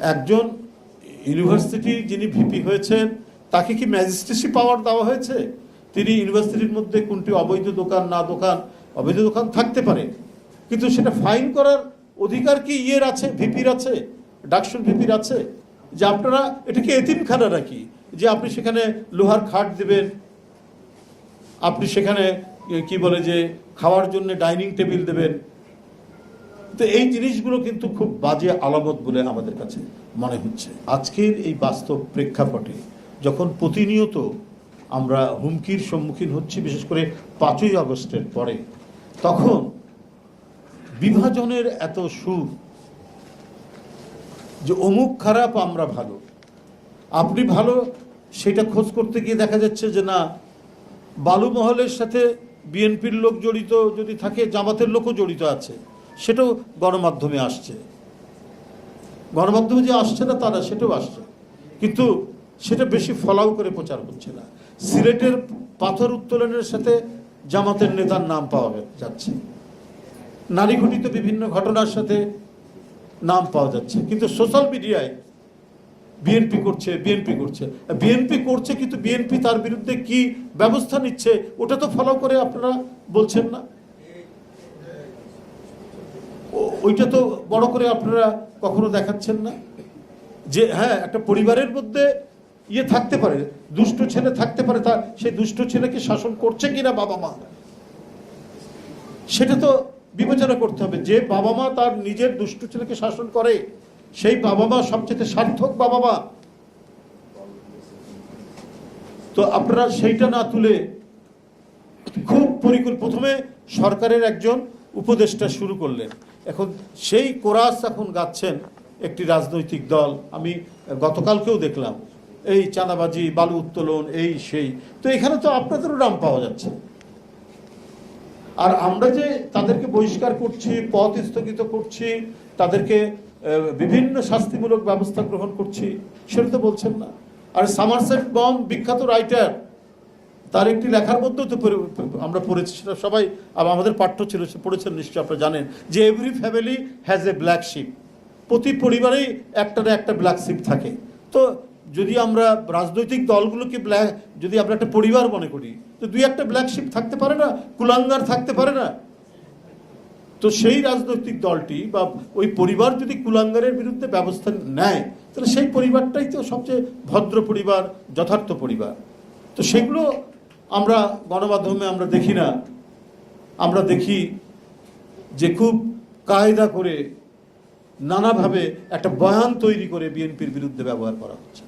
একজন ইউনিভার্সিটির যিনি ভিপি হয়েছেন, তাকে কি ম্যাজিস্ট্রেসি পাওয়ার দেওয়া হয়েছে? তিনি ইউনিভার্সিটির মধ্যে কোনটি অবৈধ দোকান, না দোকান, অবৈধ দোকান থাকতে পারে। কিন্তু সেটা ফাইন করার অধিকার কি ইয়ের আছে ভিপির আছে, ডাকসুর ভিপির আছে? যে আপনারা এটাকে এতিমখানা নাকি? যে আপনি সেখানে লোহার খাট দেবেন, আপনি সেখানে, কি বলে যে, খাওয়ার জন্য ডাইনিং টেবিল দেবেন তো এই জিনিসগুলো কিন্তু খুব বাজে আলামত বলে আমাদের কাছে মনে হচ্ছে। আজকের এই বাস্তব প্রেক্ষাপটে যখন প্রতিনিয়ত আমরা হুমকির সম্মুখীন হচ্ছি, বিশেষ করে পাঁচই আগস্টের পরে, তখন বিভাজনের এত সুর যে অমুক খারাপ, আমরা ভালো। আপনি ভালো, সেটা খোঁজ করতে গিয়ে দেখা যাচ্ছে যে না, বালুমহলের সাথে বিএনপির লোক জড়িত যদি থাকে, জামাতের লোকও জড়িত আছে। সেটাও গণমাধ্যমে আসছে। গণমাধ্যমে যে আসছে না তারা সেটাও আসছে। কিন্তু সেটা বেশি ফলাও করে প্রচার হচ্ছে না। সিলেটের পাথর উত্তোলনের সাথে জামাতের নেতার নাম পাওয়া যাচ্ছে। নারী ঘটিত বিভিন্ন ঘটনার সাথে নাম পাওয়া যাচ্ছে। কিন্তু সোশ্যাল মিডিয়ায় বিএনপি করছে বিএনপি করছে। বিএনপি করছে, কিন্তু বিএনপি তার বিরুদ্ধে কি ব্যবস্থা নিচ্ছে, ওটা তো ফলো করে আপনারা বলছেন না? ওইটা তো বড় করে আপনারা কখনো দেখাচ্ছেন না। যে হ্যাঁ একটা পরিবারের মধ্যে ইয়ে থাকতে পারে, দুষ্ট ছেলে থাকতে পারে, তা সেই দুষ্ট ছেলেকে শাসন করছে কিনা বাবা মা? সেটা তো বিবেচনা করতে হবে। যে বাবা মা তার নিজের দুষ্ট ছেলেকে শাসন করে, সেই বাবা মা সবচেয়ে সার্থক বাবা মা। তো আপনারা সেইটা না তুলে খুব পরিকল্প, প্রথমে সরকারের একজন উপদেষ্টা শুরু করলেন। এখন সেই কোরাস এখন গাচ্ছেন একটি রাজনৈতিক দল। আমি গতকালকেও দেখলাম, এই চাঁদাবাজি, বালু উত্তোলন, এই সেই। তো এখানে তো আপনাদেরও নাম পাওয়া যাচ্ছে। আর আমরা যে তাদেরকে বহিষ্কার করছি, পথ স্থগিত করছি, তাদেরকে বিভিন্ন শাস্তিমূলক ব্যবস্থা গ্রহণ করছি, সেটা তো বলছেন না। আর সামারসেট বম বিখ্যাত রাইটার তার একটি লেখার মধ্যেও তো আমরা পড়েছি, সেটা সবাই আমাদের পাঠ্য ছিল পড়েছেন নিশ্চয়ই আপনারা জানেন, যে every family has a black sheep প্রতি পরিবারেই একটা না একটা ব্ল্যাক শিপ থাকে। তো যদি আমরা রাজনৈতিক দলগুলোকে ব্ল্যাক যদি আমরা একটা পরিবার মনে করি, তো দুই একটা ব্ল্যাক শিপ থাকতে পারে না, কুলাঙ্গার থাকতে পারে না। তো সেই রাজনৈতিক দলটি বা ওই পরিবার যদি কুলাঙ্গারের বিরুদ্ধে ব্যবস্থা নেয়, তাহলে সেই পরিবারটাই তো সবচেয়ে ভদ্র পরিবার, যথার্থ পরিবার। তো সেগুলো আমরা গণমাধ্যমে আমরা দেখি না। আমরা দেখি যে খুব কায়দা করে নানাভাবে একটা বয়ান তৈরি করে বিএনপির বিরুদ্ধে ব্যবহার করা হচ্ছে।